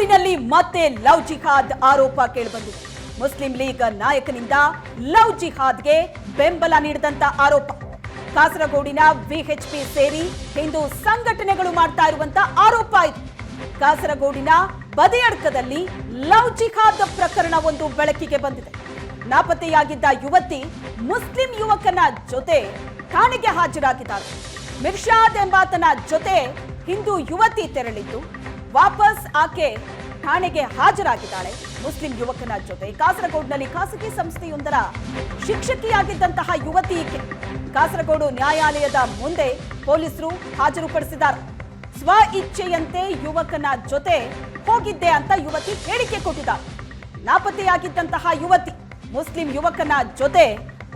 ಕಾಸರಗೋಡಿನಲ್ಲಿ ಮತ್ತೆ ಲವ್ ಜಿಹಾದ್ ಆರೋಪ ಕೇಳಿಬಂದಿದೆ. ಮುಸ್ಲಿಂ ಲೀಗ್ ನಾಯಕನಿಂದ ಲವ್ ಜಿಹಾದ್ಗೆ ಬೆಂಬಲ ನೀಡಿದಂತ ಆರೋಪ. ಕಾಸರಗೋಡಿನ ವಿಎಚ್ಪಿ ಸೇರಿ ಹಿಂದೂ ಸಂಘಟನೆಗಳು ಮಾಡ್ತಾ ಇರುವಂತ ಆರೋಪ ಇದು. ಕಾಸರಗೋಡಿನ ಬದಿಯಡ್ಕದಲ್ಲಿ ಲವ್ ಜಿಹಾದ್ ಪ್ರಕರಣ ಒಂದು ಬೆಳಕಿಗೆ ಬಂದಿದೆ. ನಾಪತ್ತೆಯಾಗಿದ್ದ ಯುವತಿ ಮುಸ್ಲಿಂ ಯುವಕನ ಜೊತೆ ಠಾಣೆಗೆ ಹಾಜರಾಗಿದ್ದಾರೆ ಮಿರ್ಷಾದ್ ಎಂಬಾತನ ಜೊತೆ ಹಿಂದೂ ಯುವತಿ ತೆರಳಿದ್ದು ವಾಪಸ್ ಆಕೆ ಠಾಣೆಗೆ ಹಾಜರಾಗಿದ್ದಾಳೆ. ಮುಸ್ಲಿಂ ಯುವಕನ ಜೊತೆ ಕಾಸರಗೋಡ್ನಲ್ಲಿ ಖಾಸಗಿ ಸಂಸ್ಥೆಯೊಂದರ ಶಿಕ್ಷಕಿಯಾಗಿದ್ದಂತಹ ಯುವತಿ ಈಕೆ. ಕಾಸರಗೋಡು ನ್ಯಾಯಾಲಯದ ಮುಂದೆ ಪೊಲೀಸರು ಹಾಜರುಪಡಿಸಿದ್ದಾರೆ. ಸ್ವ ಇಚ್ಛೆಯಂತೆ ಯುವಕನ ಜೊತೆ ಹೋಗಿದ್ದೆ ಅಂತ ಯುವತಿ ಹೇಳಿಕೆ ಕೊಟ್ಟಿದ್ದಾರೆ ನಾಪತ್ತೆಯಾಗಿದ್ದಂತಹ ಯುವತಿ ಮುಸ್ಲಿಂ ಯುವಕನ ಜೊತೆ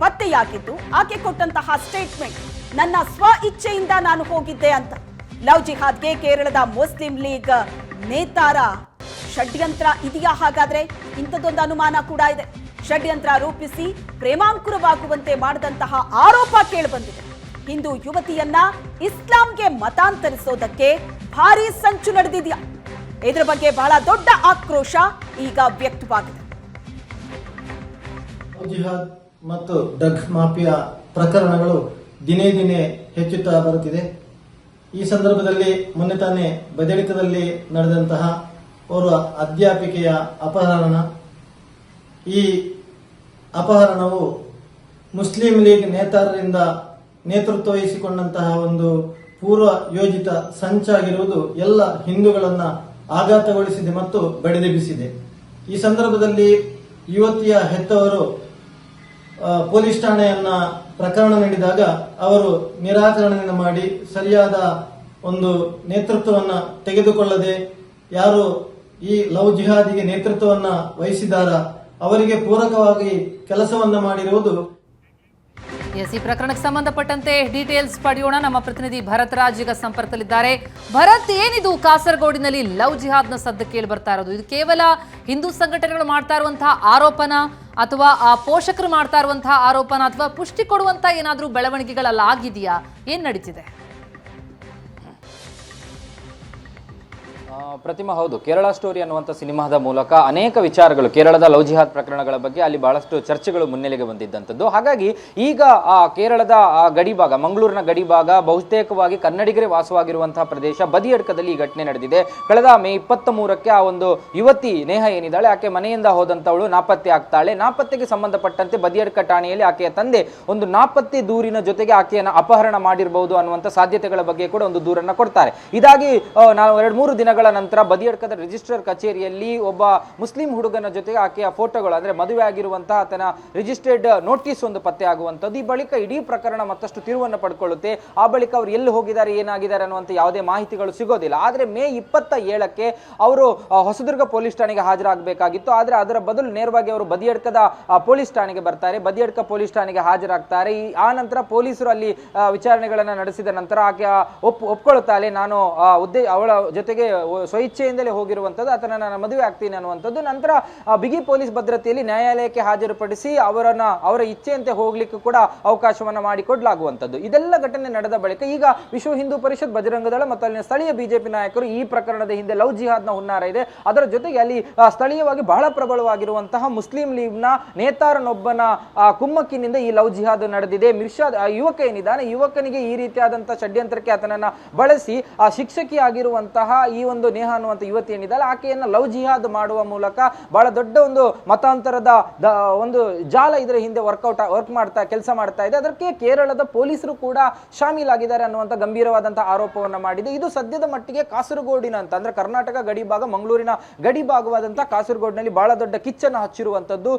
ಪತ್ತೆಯಾಗಿದ್ದು, ಆಕೆ ಕೊಟ್ಟಂತಹ ಸ್ಟೇಟ್ಮೆಂಟ್ ನನ್ನ ಸ್ವ ಇಚ್ಛೆಯಿಂದ ನಾನು ಹೋಗಿದ್ದೆ ಅಂತ. ಲವ್ ಜಿಹಾದ್ಗೆ ಕೇರಳದ ಮುಸ್ಲಿಂ ಲೀಗ್ ನೇತಾರ. ಷಡ್ಯಂತ್ರ ಇದೆಯಾ ಹಾಗಾದ್ರೆ? ಇಂಥದ್ದೊಂದು ಅನುಮಾನ ಕೂಡ ಇದೆ. ಷಡ್ಯಂತ್ರ ರೂಪಿಸಿ ಪ್ರೇಮಾಂಕುರವಾಗುವಂತೆ ಮಾಡಿದಂತಹ ಆರೋಪ ಕೇಳಿಬಂದಿದೆ. ಹಿಂದೂ ಯುವತಿಯನ್ನ ಇಸ್ಲಾಂಗೆ ಮತಾಂತರಿಸೋದಕ್ಕೆ ಭಾರಿ ಸಂಚು ನಡೆದಿದೆಯಾ? ಇದರ ಬಗ್ಗೆ ಬಹಳ ದೊಡ್ಡ ಆಕ್ರೋಶ ಈಗ ವ್ಯಕ್ತವಾಗಿದೆ. ಮತ್ತು ಡಗ್ ಮಾಫಿಯಾ ಪ್ರಕರಣಗಳು ದಿನೇ ದಿನೇ ಹೆಚ್ಚುತ್ತಾ ಬರುತ್ತಿದೆ. ಈ ಸಂದರ್ಭದಲ್ಲಿ ಮೊನ್ನೆ ತಾನೇ ಬದಳಿತದಲ್ಲಿ ನಡೆದಂತಹ ಓರ್ವ ಅಧ್ಯಾಪಿಕೆಯ ಅಪಹರಣ. ಈ ಅಪಹರಣವು ಮುಸ್ಲಿಂ ಲೀಗ್ ನೇತಾರರಿಂದ ನೇತೃತ್ವ ವಹಿಸಿಕೊಂಡಂತಹ ಒಂದು ಪೂರ್ವ ಯೋಜಿತ ಸಂಚಾಗಿರುವುದು ಎಲ್ಲ ಹಿಂದೂಗಳನ್ನ ಆಘಾತಗೊಳಿಸಿದೆ ಮತ್ತು ಬಡಿದೆಬ್ಬಿಸಿದೆ. ಈ ಸಂದರ್ಭದಲ್ಲಿ ಯುವತಿಯ ಹೆತ್ತವರು ಪೊಲೀಸ್ ಠಾಣೆಯನ್ನ ಪ್ರಕರಣ ನೀಡಿದಾಗ ಅವರು ನಿರಾಕರಣೆಯನ್ನು ಮಾಡಿ ಸರಿಯಾದ ಒಂದು ನೇತೃತ್ವವನ್ನ ತೆಗೆದುಕೊಳ್ಳದೆ ಯಾರು ಈ ಲವ್ ಜಿಹಾದಿಗೆ ನೇತೃತ್ವವನ್ನ ವಹಿಸಿದಾರ ಅವರಿಗೆ ಪೂರಕವಾಗಿ ಕೆಲಸವನ್ನ ಮಾಡಿರುವುದು ಎಸ್ ಈ ಪ್ರಕರಣಕ್ಕೆ ಸಂಬಂಧಪಟ್ಟಂತೆ ಡೀಟೇಲ್ಸ್ ಪಡೆಯೋಣ. ನಮ್ಮ ಪ್ರತಿನಿಧಿ ಭರತ್ ರಾಜ್ ಈಗ ಸಂಪರ್ಕದಲ್ಲಿದ್ದಾರೆ. ಭರತ್, ಏನಿದು ಕಾಸರಗೋಡಿನಲ್ಲಿ ಲವ್ ಜಿಹಾದ್ನ ಸದ್ದು ಕೇಳಿ ಬರ್ತಾ ಇರೋದು? ಇದು ಕೇವಲ ಹಿಂದೂ ಸಂಘಟನೆಗಳು ಮಾಡ್ತಾ ಇರುವಂತಹ ಆರೋಪನ? ಅಥವಾ ಆ ಪೋಷಕರು ಮಾಡ್ತಾ ಇರುವಂತಹ ಆರೋಪನ ಅಥವಾ ಪುಷ್ಟಿ ಕೊಡುವಂತ ಏನಾದರೂ ಬೆಳವಣಿಗೆಗಳಲ್ಲಾಗಿದೆಯಾ? ಏನ್ ನಡೀತಿದೆ? ಪ್ರತಿಮಾ ಹೌದು. ಕೇರಳ ಸ್ಟೋರಿ ಅನ್ನುವಂಥ ಸಿನಿಮಾದ ಮೂಲಕ ಅನೇಕ ವಿಚಾರಗಳು, ಕೇರಳದ ಲವ್ ಜಿಹಾದ್ ಪ್ರಕರಣಗಳ ಬಗ್ಗೆ ಅಲ್ಲಿ ಬಹಳಷ್ಟು ಚರ್ಚೆಗಳು ಮುನ್ನೆಲೆಗೆ ಬಂದಿದ್ದಂಥದ್ದು. ಹಾಗಾಗಿ ಈಗ ಆ ಕೇರಳದ ಆ ಗಡಿಭಾಗ, ಮಂಗಳೂರಿನ ಗಡಿಭಾಗ ಬಹುತೇಕವಾಗಿ ಕನ್ನಡಿಗರೇ ವಾಸವಾಗಿರುವಂತಹ ಪ್ರದೇಶ ಬದಿಯಡ್ಕದಲ್ಲಿ ಈ ಘಟನೆ ನಡೆದಿದೆ. ಕಳೆದ ಮೇ ಇಪ್ಪತ್ತ ಮೂರಕ್ಕೆ ಆ ಒಂದು ಯುವತಿ ನೇಹ ಏನಿದ್ದಾಳೆ, ಆಕೆ ಮನೆಯಿಂದ ಹೋದಂಥವಳು ನಾಪತ್ತೆ ಆಗ್ತಾಳೆ. ನಾಪತ್ತೆಗೆ ಸಂಬಂಧಪಟ್ಟಂತೆ ಬದಿಯಡ್ಕ ಠಾಣೆಯಲ್ಲಿ ಆಕೆಯ ತಂದೆ ಒಂದು ನಾಪತ್ತೆ ದೂರಿನ ಜೊತೆಗೆ ಆಕೆಯನ್ನು ಅಪಹರಣ ಮಾಡಿರಬಹುದು ಅನ್ನುವಂಥ ಸಾಧ್ಯತೆಗಳ ಬಗ್ಗೆ ಕೂಡ ಒಂದು ದೂರನ್ನ ಕೊಡ್ತಾರೆ. ಇದಾಗಿ ನಾವು ಎರಡು ಮೂರು ದಿನಗಳ ನಂತರ ಬದಿಯಡ್ಕದ ರಿಜಿಸ್ಟರ್ ಕಚೇರಿಯಲ್ಲಿ ಒಬ್ಬ ಮುಸ್ಲಿಂ ಹುಡುಗನ ಜೊತೆಗೆ ಆಕೆಯ ಫೋಟೋಗಳು, ಅಂದ್ರೆ ಮದುವೆ ಆಗಿರುವಂತಹ ಆತನ ರಿಜಿಸ್ಟರ್ಡ್ ನೋಟಿಸ್ ಒಂದು ಪತ್ತೆ ಆಗುವಂಥದ್ದು. ಈ ಬಳಿಕ ಇಡೀ ಪ್ರಕರಣ ಮತ್ತಷ್ಟು ತಿರುವನ್ನು ಪಡ್ಕೊಳ್ಳುತ್ತೆ. ಆ ಬಳಿಕ ಅವರು ಎಲ್ಲಿ ಹೋಗಿದ್ದಾರೆ, ಏನಾಗಿದ್ದಾರೆ ಅನ್ನುವಂಥ ಯಾವುದೇ ಮಾಹಿತಿಗಳು ಸಿಗೋದಿಲ್ಲ. ಆದರೆ ಮೇ ಇಪ್ಪತ್ತ ಏಳಕ್ಕೆ ಅವರು ಹೊಸದುರ್ಗ ಪೊಲೀಸ್ ಠಾಣೆಗೆ ಹಾಜರಾಗಬೇಕಾಗಿತ್ತು. ಆದರೆ ಅದರ ಬದಲು ನೇರವಾಗಿ ಅವರು ಬದಿಯಡ್ಕದ ಪೊಲೀಸ್ ಠಾಣೆಗೆ ಬರ್ತಾರೆ. ಬದಿಯಡ್ಕ ಪೊಲೀಸ್ ಠಾಣೆಗೆ ಹಾಜರಾಗ್ತಾರೆ. ಈ, ಆ ನಂತರ ಪೊಲೀಸರು ಅಲ್ಲಿ ವಿಚಾರಣೆಗಳನ್ನು ನಡೆಸಿದ ನಂತರ ಆಕೆ ಒಪ್ಪು ಒಪ್ ಒಪ್ಕೊಳ್ತಾಳೆ ನಾನು ಉದ್ದೇ, ಅವಳ ಜೊತೆಗೆ ಸ್ವಇಚ್ಛೆಯಿಂದಲೇ ಹೋಗಿರುವಂಥದ್ದು ಆತನ ನಾನು ಮದುವೆ ಆಗ್ತೀನಿ ಅನ್ನುವಂಥದ್ದು. ನಂತರ ಬಿಗಿ ಪೊಲೀಸ್ ಭದ್ರತೆಯಲ್ಲಿ ನ್ಯಾಯಾಲಯಕ್ಕೆ ಹಾಜರುಪಡಿಸಿ ಅವರನ್ನ, ಅವರ ಇಚ್ಛೆಯಂತೆ ಹೋಗ್ಲಿಕ್ಕೆ ಕೂಡ ಅವಕಾಶವನ್ನ ಮಾಡಿಕೊಡ್ಲಾಗುವಂಥದ್ದು. ಇದೆಲ್ಲ ಘಟನೆ ನಡೆದ ಬಳಿಕ ಈಗ ವಿಶ್ವ ಹಿಂದೂ ಪರಿಷತ್ ಬಜರಂಗದಳ ಮತ್ತು ಅಲ್ಲಿನ ಸ್ಥಳೀಯ ಬಿಜೆಪಿ ನಾಯಕರು ಈ ಪ್ರಕರಣದ ಹಿಂದೆ ಲವ್ ಜಿಹಾದ್ನ ಹುನ್ನಾರ ಇದೆ. ಅದರ ಜೊತೆಗೆ ಅಲ್ಲಿ ಸ್ಥಳೀಯವಾಗಿ ಬಹಳ ಪ್ರಬಲವಾಗಿರುವಂತಹ ಮುಸ್ಲಿಂ ಲೀಗ್ನ ನೇತಾರನೊಬ್ಬನ ಕುಮ್ಮಕ್ಕಿನಿಂದ ಈ ಲವ್ ಜಿಹಾದ್ ನಡೆದಿದೆ. ಮಿರ್ಷಾದ್ ಯುವಕ ಏನಿದ್ದಾನೆ, ಯುವಕನಿಗೆ ಈ ರೀತಿಯಾದಂತಹ ಷಡ್ಯಂತ್ರಕ್ಕೆ ಆತನನ್ನ ಬಳಸಿ, ಆ, ಶಿಕ್ಷಕಿಯಾಗಿರುವಂತಹ ಈ ಒಂದು ನೇಹ ಅನ್ನುವಂಥ ಯುವತಿ ಏನಿದ್ದಾಳೆ, ಆಕೆಯನ್ನ ಲವ್ ಜಿಹಾದ್ ಮಾಡುವ ಮೂಲಕ ಬಹಳ ದೊಡ್ಡ ಒಂದು ಮತಾಂತರದ ಒಂದು ಜಾಲ ಇದರ ಹಿಂದೆ ವರ್ಕೌಟ್ ವರ್ಕ್ ಮಾಡ್ತಾ, ಕೆಲಸ ಮಾಡ್ತಾ ಇದೆ. ಅದಕ್ಕೆ ಕೇರಳದ ಪೊಲೀಸರು ಕೂಡ ಶಾಮೀಲಾಗಿದ್ದಾರೆ ಅನ್ನುವಂತ ಗಂಭೀರವಾದಂತಹ ಆರೋಪವನ್ನ ಮಾಡಿದೆ. ಇದು ಸದ್ಯದ ಮಟ್ಟಿಗೆ ಕಾಸರಗೋಡಿನ ಅಂತ, ಅಂದ್ರೆ ಕರ್ನಾಟಕ ಗಡಿ ಭಾಗ, ಮಂಗಳೂರಿನ ಗಡಿ ಭಾಗವಾದಂತಹ ಕಾಸರಗೋಡಿನಲ್ಲಿ ಬಹಳ ದೊಡ್ಡ ಕಿಚ್ಚನ್ನು ಹಚ್ಚಿರುವಂತದ್ದು.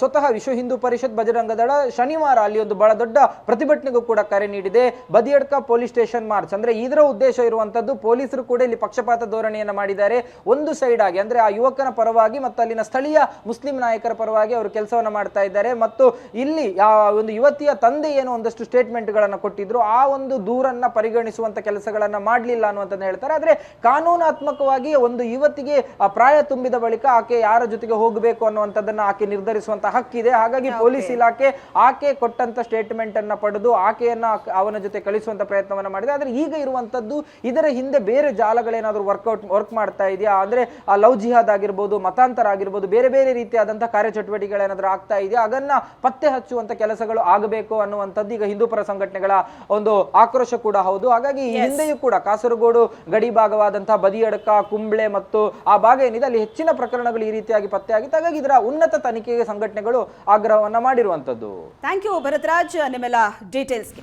ಸ್ವತಃ ವಿಶ್ವ ಹಿಂದೂ ಪರಿಷತ್ ಬಜರಂಗ ದಳ ಶನಿವಾರ ಅಲ್ಲಿ ಒಂದು ಬಹಳ ದೊಡ್ಡ ಪ್ರತಿಭಟನೆಗೂ ಕೂಡ ಕರೆ ನೀಡಿದೆ. ಬದಿಯಡ್ಕ ಪೊಲೀಸ್ ಸ್ಟೇಷನ್ ಮಾರ್ಚ್, ಅಂದ್ರೆ ಇದರ ಉದ್ದೇಶ ಇರುವಂತದ್ದು ಪೊಲೀಸರು ಕೂಡ ಇಲ್ಲಿ ಪಕ್ಷಪಾತ ಧೋರಣೆಯನ್ನ ಮಾಡಿದ್ದಾರೆ. ಒಂದು ಸೈಡ್ ಆಗಿ ಅಂದ್ರೆ ಆ ಯುವಕನ ಪರವಾಗಿ ಮತ್ತು ಅಲ್ಲಿನ ಸ್ಥಳೀಯ ಮುಸ್ಲಿಂ ನಾಯಕರ ಪರವಾಗಿ ಅವರು ಕೆಲಸವನ್ನು ಮಾಡ್ತಾ ಇದ್ದಾರೆ. ಮತ್ತು ಇಲ್ಲಿ ಆ ಒಂದು ಯುವತಿಯ ತಂದೆ ಏನು ಒಂದಷ್ಟು ಸ್ಟೇಟ್ಮೆಂಟ್ಗಳನ್ನು ಕೊಟ್ಟಿದ್ರು. ಆ ಒಂದು ದೂರನ್ನ ಪರಿಗಣಿಸುವಂತ ಕೆಲಸಗಳನ್ನ ಮಾಡಲಿಲ್ಲ ಅನ್ನುವಂಥದ್ದು ಹೇಳ್ತಾರೆ. ಆದ್ರೆ ಕಾನೂನಾತ್ಮಕವಾಗಿ ಒಂದು ಯುವತಿಗೆ ಆ ಪ್ರಾಯ ತುಂಬಿದ ಬಳಿಕ ಆಕೆ ಯಾರ ಜೊತೆಗೆ ಹೋಗಬೇಕು ಅನ್ನುವಂಥದ್ದನ್ನ ಆಕೆ ನಿರ್ಧರಿಸುವಂತ ಹಕ್ಕಿದೆ. ಹಾಗಾಗಿ ಪೊಲೀಸ್ ಇಲಾಖೆ ಆಕೆ ಕೊಟ್ಟಂತ ಸ್ಟೇಟ್ಮೆಂಟ್ ಅನ್ನ ಪಡೆದು ಆಕೆಯನ್ನ ಅವನ ಜೊತೆ ಕಳಿಸುವಂತ ಪ್ರಯತ್ನವನ್ನ ಮಾಡಿದೆ. ಆದ್ರೆ ಈಗ ಇರುವಂತದ್ದು ಇದರ ಹಿಂದೆ ಬೇರೆ ಜಾಲಗಳೇನಾದ್ರೂ ವರ್ಕೌಟ್ ವರ್ಕ್ ವರ್ಕ್ ಮಾಡ್ತಾ ಇದೆಯಾ? ಅಂದರೆ ಆ ಲವ್ ಜಿಹಾದ್ ಆಗಿರ್ಬೋದು ಮತಾಂತರ ಆಗಿರ್ಬೋದು ಬೇರೆ ಬೇರೆ ರೀತಿಯಾದಂತಹ ಕಾರ್ಯಚಟುವಟಿಕೆಗಳೇನಾದರೂ ಆಗ್ತಾ ಇದೆಯಾ? ಅದನ್ನ ಪತ್ತೆ ಹಚ್ಚುವಂತ ಕೆಲಸಗಳು ಆಗಬೇಕು ಅನ್ನುವಂಥದ್ದು ಈಗ ಹಿಂದೂ ಪರ ಸಂಘಟನೆಗಳ ಒಂದು ಆಕ್ರೋಶ ಕೂಡ ಹೌದು. ಹಾಗಾಗಿ ಈ ಹಿಂದೆಯೂ ಕೂಡ ಕಾಸರಗೋಡು ಗಡಿ ಭಾಗವಾದಂತಹ ಬದಿಯಡಕ ಕುಂಬ್ಳೆ ಮತ್ತು ಆ ಭಾಗ ಏನಿದೆ ಅಲ್ಲಿ ಹೆಚ್ಚಿನ ಪ್ರಕರಣಗಳು ಈ ರೀತಿಯಾಗಿ ಪತ್ತೆ ಆಗಿತ್ತು. ಹಾಗಾಗಿ ಇದರ ಉನ್ನತ ತನಿಖೆಗೆ ಸಂಘಟನೆಗಳು ಆಗ್ರಹವನ್ನ ಮಾಡಿರುವಂತದ್ದು ಥ್ಯಾಂಕ್ ಯು ಭರತ್ರಾಜ್. ನಿಮ್ಮೆಲ್ಲ ಡೀಟೇಲ್ಸ್ಗೆ